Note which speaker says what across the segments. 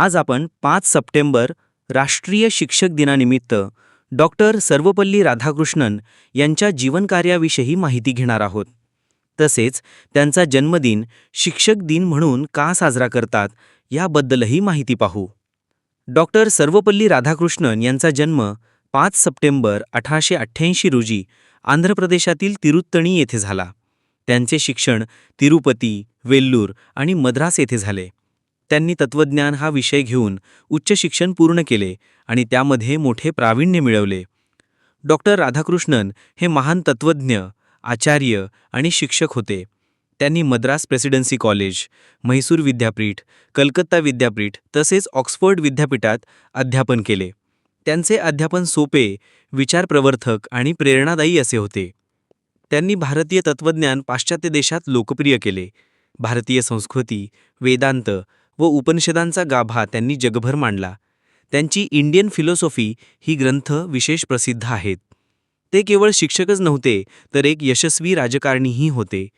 Speaker 1: आज आपण पाच सप्टेंबर राष्ट्रीय शिक्षक दिनानिमित्त डॉक्टर सर्वपल्ली राधाकृष्णन यांच्या जीवनकार्याविषयी माहिती घेणार आहोत. तसेच त्यांचा जन्मदिन शिक्षक दिन म्हणून का साजरा करतात याबद्दलही माहिती पाहू. डॉक्टर सर्वपल्ली राधाकृष्णन यांचा जन्म पाच सप्टेंबर अठराशे अठ्ठ्याऐंशी रोजी आंध्र प्रदेशातील तिरुत्तणी येथे झाला. त्यांचे शिक्षण तिरुपती वेल्लूर आणि मद्रास येथे झाले. त्यांनी तत्त्वज्ञान हा विषय घेऊन उच्च शिक्षण पूर्ण केले आणि त्यामध्ये मोठे प्रावीण्य मिळवले. डॉक्टर राधाकृष्णन हे महान तत्त्वज्ञ आचार्य आणि शिक्षक होते. त्यांनी मद्रास प्रेसिडेन्सी कॉलेज म्हैसूर विद्यापीठ कलकत्ता विद्यापीठ तसेच ऑक्सफर्ड विद्यापीठात अध्यापन केले. त्यांचे अध्यापन सोपे विचारप्रवर्तक आणि प्रेरणादायी असे होते. त्यांनी भारतीय तत्त्वज्ञान पाश्चात्य देशात लोकप्रिय केले. भारतीय संस्कृती वेदांत व उपनिषदांचा गाभा त्यांनी जगभर मांडला. त्यांची इंडियन फिलॉसॉफी ही ग्रंथ विशेष प्रसिद्ध आहेत. ते केवळ शिक्षकच नव्हते तर एक यशस्वी राजकारणीही होते.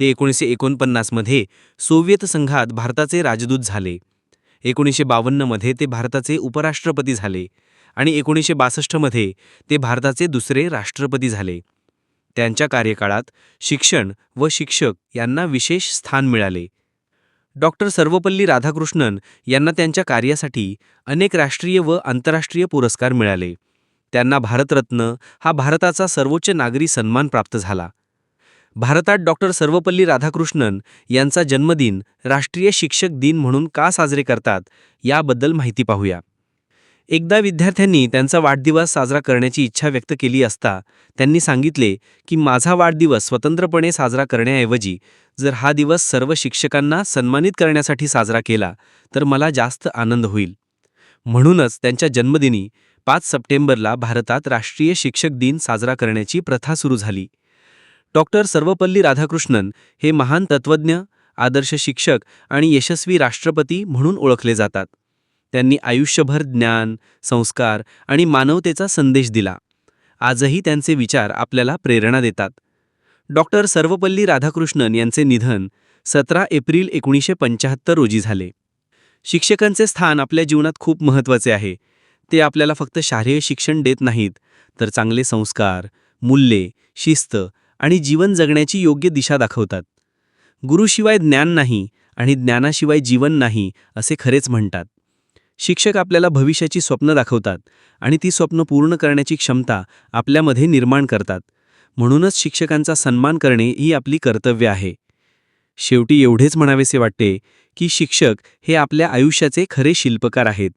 Speaker 1: ते एकोणीसशे एकोणपन्नासमध्ये सोव्हिएत संघात भारताचे राजदूत झाले. एकोणीसशे बावन्नमध्ये ते भारताचे उपराष्ट्रपती झाले आणि एकोणीसशे बासष्टमध्ये ते भारताचे दुसरे राष्ट्रपती झाले. त्यांच्या कार्यकाळात शिक्षण व शिक्षक यांना विशेष स्थान मिळाले. डॉक्टर सर्वपल्ली राधाकृष्णन यांना त्यांच्या कार्यासाठी अनेक राष्ट्रीय व आंतरराष्ट्रीय पुरस्कार मिळाले. त्यांना भारतरत्न हा भारताचा सर्वोच्च नागरी सन्मान प्राप्त झाला. भारतात डॉक्टर सर्वपल्ली राधाकृष्णन यांचा जन्मदिन राष्ट्रीय शिक्षक दिन म्हणून का साजरे करतात याबद्दल माहिती पाहूया. एकदा विद्यार्थ्यांनी त्यांचा वाढदिवस साजरा करण्याची इच्छा व्यक्त केली असता त्यांनी सांगितले की माझा वाढदिवस स्वतंत्रपणे साजरा करण्याऐवजी जर हा दिवस सर्व शिक्षकांना सन्मानित करण्यासाठी साजरा केला तर मला जास्त आनंद होईल. म्हणूनच त्यांच्या जन्मदिनी पाच सप्टेंबरला भारतात राष्ट्रीय शिक्षक दिन साजरा करण्याची प्रथा सुरू झाली. डॉक्टर सर्वपल्ली राधाकृष्णन हे महान तत्त्वज्ञ आदर्श शिक्षक आणि यशस्वी राष्ट्रपती म्हणून ओळखले जातात. त्यांनी आयुष्यभर ज्ञान संस्कार आणि मानवतेचा संदेश दिला. आजही त्यांचे विचार आपल्याला प्रेरणा देतात. डॉक्टर सर्वपल्ली राधाकृष्णन यांचे निधन सतरा एप्रिल एकोणीसशे पंचाहत्तर रोजी झाले. शिक्षकांचे स्थान आपल्या जीवनात खूप महत्त्वाचे आहे. ते आपल्याला फक्त शालेय शिक्षण देत नाहीत तर चांगले संस्कार मूल्ये शिस्त आणि जीवन जगण्याची योग्य दिशा दाखवतात. गुरुशिवाय ज्ञान नाही आणि ज्ञानाशिवाय जीवन नाही असे खरेच म्हणतात. शिक्षक आपल्याला भविष्याची स्वप्न दाखवतात आणि ती स्वप्न पूर्ण करण्याची क्षमता आपल्यामध्ये निर्माण करतात. म्हणूनच शिक्षकांचा सन्मान करणे ही आपली कर्तव्य आहे. शेवटी एवढेच म्हणावेसे वाटते की शिक्षक हे आपल्या आयुष्याचे खरे शिल्पकार आहेत.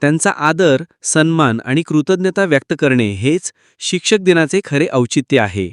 Speaker 1: त्यांचा आदर सन्मान आणि कृतज्ञता व्यक्त करणे हेच शिक्षक दिनाचे खरे औचित्य आहे.